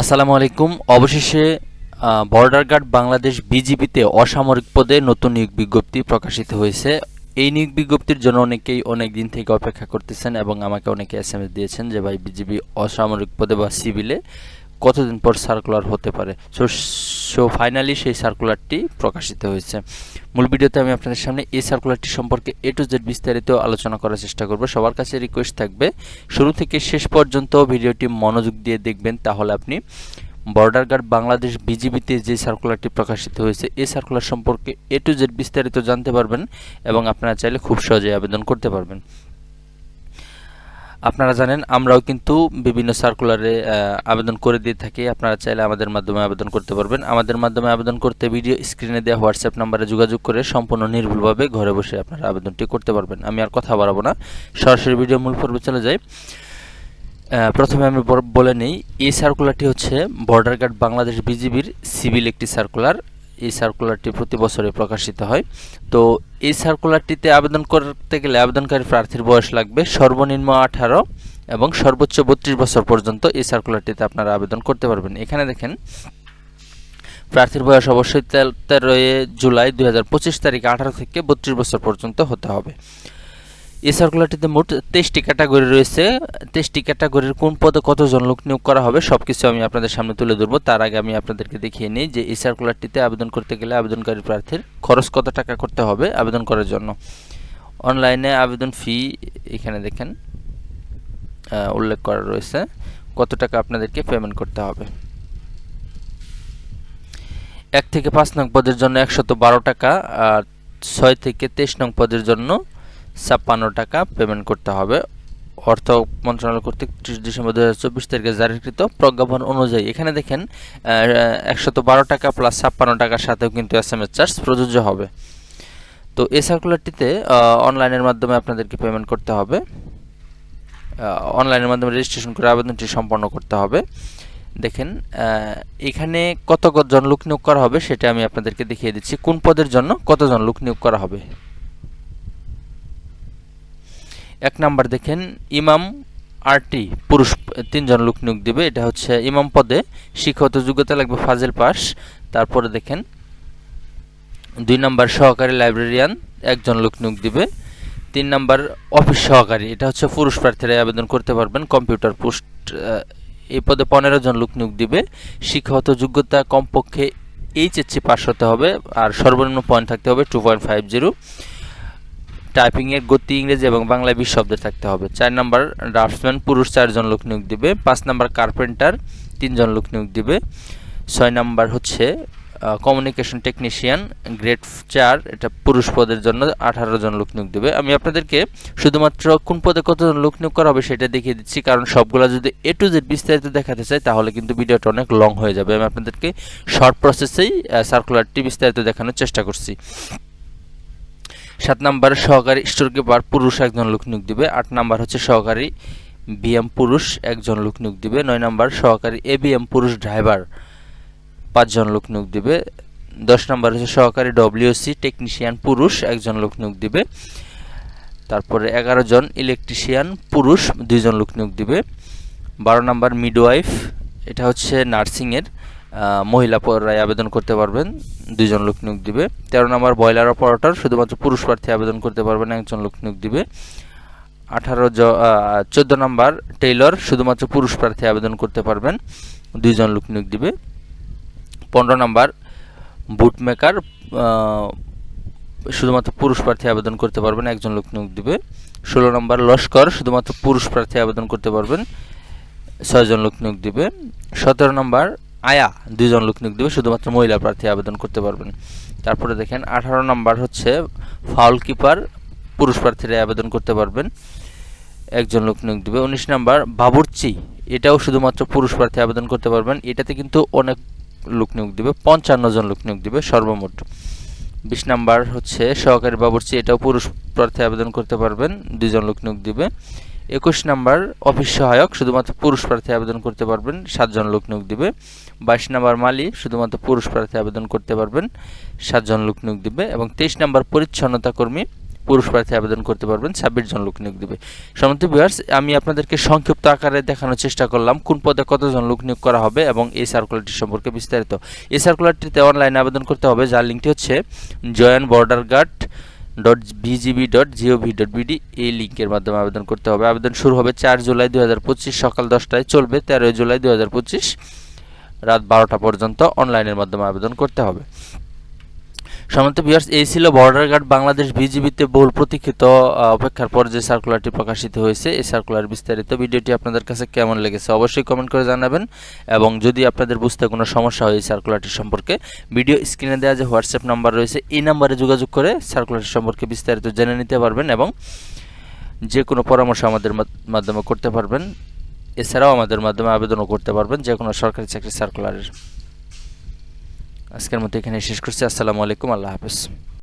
আসসালামু আলাইকুম। অবশেষে বর্ডার গার্ড বাংলাদেশ বিজিবিতে অসামরিক পদে নতুন নিয়োগ বিজ্ঞপ্তি প্রকাশিত হয়েছে। এই নিয়োগ বিজ্ঞপ্তির জন্য অনেকেই অনেক দিন থেকে অপেক্ষা করতেছেন এবং আমাকে অনেকে এস দিয়েছেন যে, ভাই, বিজিবি অসামরিক পদে বা সিভিলে কতদিন পর সার্কুলার হতে পারে? সো সো ফাইনালি সেই সার্কুলারটি প্রকাশিত হয়েছে। মূল ভিডিওতে আমি আপনাদের সামনে এই সার্কুলারটি সম্পর্কে এ টু জেড বিস্তারিত আলোচনা করার চেষ্টা করব। সবার কাছে রিকোয়েস্ট থাকবে, শুরু থেকে শেষ পর্যন্ত ভিডিওটি মনোযোগ দিয়ে দেখবেন, তাহলে আপনি বর্ডার গার্ড বাংলাদেশ বিজিবিতে যে সার্কুলারটি প্রকাশিত হয়েছে, এই সার্কুলার সম্পর্কে এ টু জেড বিস্তারিত জানতে পারবেন এবং আপনারা চাইলে খুব সহজেই আবেদন করতে পারবেন। আপনারা জানেন, আমরাও কিন্তু বিভিন্ন সার্কুলারে আবেদন করে দিয়ে থাকি। আপনারা চাইলে আমাদের মাধ্যমে আবেদন করতে পারবেন। আমাদের মাধ্যমে আবেদন করতে ভিডিও স্ক্রিনে দেওয়া হোয়াটসঅ্যাপ নাম্বারে যোগাযোগ করে সম্পূর্ণ নির্ভুলভাবে ঘরে বসে আপনারা আবেদনটি করতে পারবেন। আমি আর কথা বাড়াবো না। সরাসরি ভিডিও মূল পর্বে চলে যাই। প্রথমে আমি বলে নিই, এই সার্কুলারটি হচ্ছে বর্ডার গার্ড বাংলাদেশ বিজিবির সিভিল একটি সার্কুলার এই সার্কুলারটি প্রতি বছরে প্রকাশিত হয়। তো এই সার্কুলারটিতে আবেদন করতে গেলে আবেদনকারী প্রার্থীর বয়স লাগবে সর্বনিম্ন আঠারো এবং সর্বোচ্চ বত্রিশ বছর পর্যন্ত এই সার্কুলারটিতে আপনারা আবেদন করতে পারবেন। এখানে দেখেন, প্রার্থীর বয়স অবশ্যই তেরোই জুলাই দুই তারিখ আঠারো থেকে বত্রিশ বছর পর্যন্ত হতে হবে। এই সার্কুলারটিতে মোট তেইশটি ক্যাটাগরি রয়েছে। তেইশটি ক্যাটাগরির কোন পদে কতজন লোক নিয়োগ করা হবে সব কিছু আমি আপনাদের সামনে তুলে ধরবো। তার আগে আমি আপনাদেরকে দেখিয়ে নিই যে এই সার্কুলারটিতে আবেদন করতে গেলে আবেদনকারী প্রার্থীর খরচ কত টাকা করতে হবে আবেদন করার জন্য। অনলাইনে আবেদন ফি এখানে দেখেন উল্লেখ করা রয়েছে কত টাকা আপনাদেরকে পেমেন্ট করতে হবে। এক থেকে পাঁচ নং পদের জন্য একশত বারো টাকা আর ছয় থেকে তেইশ নং পদের জন্য ছাপ্পান্ন টাকা পেমেন্ট করতে হবে। অর্থ মন্ত্রণালয় কর্তৃক ত্রিশ ডিসেম্বর দু হাজার চব্বিশ তারিখে জারিকৃত প্রজ্ঞাপন অনুযায়ী। এখানে দেখেন একশত বারো টাকা প্লাস ছাপ্পান্ন টাকার সাথেও কিন্তু এস এম এস চার্জ প্রযোজ্য হবে। তো এই সার্কুলারটিতে অনলাইনের মাধ্যমে আপনাদেরকে পেমেন্ট করতে হবে। অনলাইনের মাধ্যমে রেজিস্ট্রেশন করে আবেদনটি সম্পন্ন করতে হবে। দেখেন এখানে কত কতজন লোক নিয়োগ করা হবে সেটা আমি আপনাদেরকে দেখিয়ে দিচ্ছি। কোন পদের জন্য কতজন লোক নিয়োগ করা হবে? এক নাম্বার দেখেন, ইমাম আরটি, পুরুষ, তিনজন লোক নিয়োগ দেবে। এটা হচ্ছে ইমাম পদে শিক্ষাগত যোগ্যতা লাগবে ফাজেল পাস। তারপরে দেখেন, দুই নাম্বার সহকারী লাইব্রেরিয়ান, একজন লোক নিয়োগ দিবে। তিন নাম্বার অফিস সহকারী, এটা হচ্ছে পুরুষ প্রার্থীরা আবেদন করতে পারবেন, কম্পিউটার পোস্ট এই পদে পনেরো জন লোক নিয়োগ দিবে। শিক্ষাগত যোগ্যতা কমপক্ষে এইচএসসি পাস হতে হবে, আর সর্বনিম্ন পয়েন্ট থাকতে হবে টু পয়েন্ট ফাইভ জিরো টাইপিংয়ের গতি ইংরেজি এবং বাংলায় বিশ শব্দে থাকতে হবে। চার নম্বর ড্রাফটসম্যান, পুরুষ চারজন লোক নিয়োগ দিবে। পাঁচ নম্বর কার্পেন্টার, তিনজন লোক নিয়োগ দিবে। ছয় নম্বর হচ্ছে কমিউনিকেশন টেকনিশিয়ান গ্রেড চার, এটা পুরুষ পদের জন্য আঠারো জন লোক নিয়োগ দেবে। আমি আপনাদেরকে শুধুমাত্র কোন পদে কতজন লোক নিয়োগ করা হবে সেটা দেখিয়ে দিচ্ছি, কারণ সবগুলো যদি এ টু জেড বিস্তারিত দেখাতে চাই, তাহলে কিন্তু ভিডিওটা অনেক লং হয়ে যাবে। আমি আপনাদেরকে শর্ট প্রসেসেই সার্কুলারটি বিস্তারিত দেখানোর চেষ্টা করছি। সাত নাম্বার, সহকারী স্টোর কিপার পুরুষ একজন লোক নিয়োগ দিবে। আট নাম্বার হচ্ছে সহকারী বিএম পুরুষ একজন লোক নিয়োগ দিবে। নয় নাম্বার, সহকারী এবিএম পুরুষ ড্রাইভার পাঁচজন লোক নিয়োগ দিবে। দশ নম্বর হচ্ছে সহকারী ডব্লিউসি টেকনিশিয়ান পুরুষ একজন লোক নিয়োগ দিবে। তারপরে এগারো জন ইলেকট্রিশিয়ান পুরুষ দুইজন লোক নিয়োগ দিবে। বারো নম্বর, মিডওয়াইফ, এটা হচ্ছে নার্সিংয়ের। মহিলা পরায় আবেদন করতে পারবেন, দুইজন লোক নিয়োগ দিবে। তেরো নম্বর বয়লার অপারেটর, শুধুমাত্র পুরুষ প্রার্থী আবেদন করতে পারবেন, একজন লোক নিয়োগ দিবে। আঠারো জ চোদ্দ নম্বর টেইলর, শুধুমাত্র পুরুষ প্রার্থী আবেদন করতে পারবেন, দুইজন লোক নিয়োগ দিবে। পনেরো নম্বর বুটমেকার শুধুমাত্র পুরুষ প্রার্থী আবেদন করতে পারবেন, একজন লোক নিয়োগ দিবে। ষোলো নম্বর লস্কর, শুধুমাত্র পুরুষ প্রার্থী আবেদন করতে পারবেন, ছয়জন লোক নিয়োগ দিবে। সতেরো নম্বর আয়া দুজন লোক নিয়োগ দেবে, শুধুমাত্র মহিলা প্রার্থী আবেদন করতে পারবেন। তারপরে দেখেন, আঠারো নম্বর হচ্ছে ফাউল কিপার, পুরুষ প্রার্থীরা আবেদন করতে পারবেন। একজন লোক নিয়োগ দেবে। উনিশ নম্বর, বাবুরচি, এটাও শুধুমাত্র পুরুষ প্রার্থী আবেদন করতে পারবেন। এটাতে কিন্তু অনেক লোক নিয়োগ দেবে, পঞ্চান্ন জন লোক নিয়োগ দেবে সর্বমোট। বিশ নাম্বার হচ্ছে সহকারী বাবুরচি, এটাও পুরুষ প্রার্থী আবেদন করতে পারবেন, দুইজন লোক নিয়োগ দিবে। একুশ নাম্বার অফিস সহায়ক, শুধুমাত্র পুরুষ প্রার্থী আবেদন করতে পারবেন, সাতজন লোক নিয়োগ দিবে। বাইশ নাম্বার মালি, শুধুমাত্র পুরুষ প্রার্থী আবেদন করতে পারবেন, সাতজন লোক নিয়োগ দিবে এবং তেইশ নাম্বার পরিচ্ছন্নতা কর্মী, পুরুষ প্রার্থী আবেদন করতে পারবেন, ছাব্বিশ জন লোক নিয়োগ দেবে। সমস্ত ভিউয়ার্স আমি আপনাদেরকে সংক্ষিপ্ত আকারে দেখানোর চেষ্টা করলাম, কোন পদে কতজন লোক নিয়োগ করা হবে এবং এই সার্কুলারটি সম্পর্কে বিস্তারিত। এই সার্কুলারটিতে অনলাইনে আবেদন করতে হবে, যার লিঙ্কটি হচ্ছে joint border guard dot BGB dot GOV dot BD এই লিঙ্কের মাধ্যমে আবেদন করতে হবে। আবেদন শুরু হবে চার জুলাই দু হাজার পঁচিশ সকাল দশটায়, চলবে তেরোই জুলাই দু হাজার পঁচিশ রাত বারোটা পর্যন্ত অনলাইনের মাধ্যমে আবেদন করতে হবে। সমন্ত বিয়ার্স এই ছিল বর্ডার গার্ড বাংলাদেশ বিজিবিতে বহুল প্রতীক্ষিত অপেক্ষার পর যে সার্কুলারটি প্রকাশিত হয়েছে, এই সার্কুলার বিস্তারিত ভিডিওটি আপনাদের কাছে কেমন লেগেছে অবশ্যই কমেন্ট করে জানাবেন। এবং যদি আপনাদের বুঝতে কোনো সমস্যা হয় এই সার্কুলারটি সম্পর্কে, ভিডিও স্ক্রিনে দেওয়া যে হোয়াটসঅ্যাপ নাম্বার রয়েছে, এই নাম্বারে যোগাযোগ করে সার্কুলারটি সম্পর্কে বিস্তারিত জেনে নিতে পারবেন এবং যে কোনো পরামর্শ আমাদের মাধ্যমে করতে পারবেন। এছাড়াও আমাদের মাধ্যমে আবেদনও করতে পারবেন যে কোনো সরকারি চাকরি সার্কুলারের আজকের মতো এখানে শেষ করছি। আসসালামু আলাইকুম আল্লাহ হাফেজ।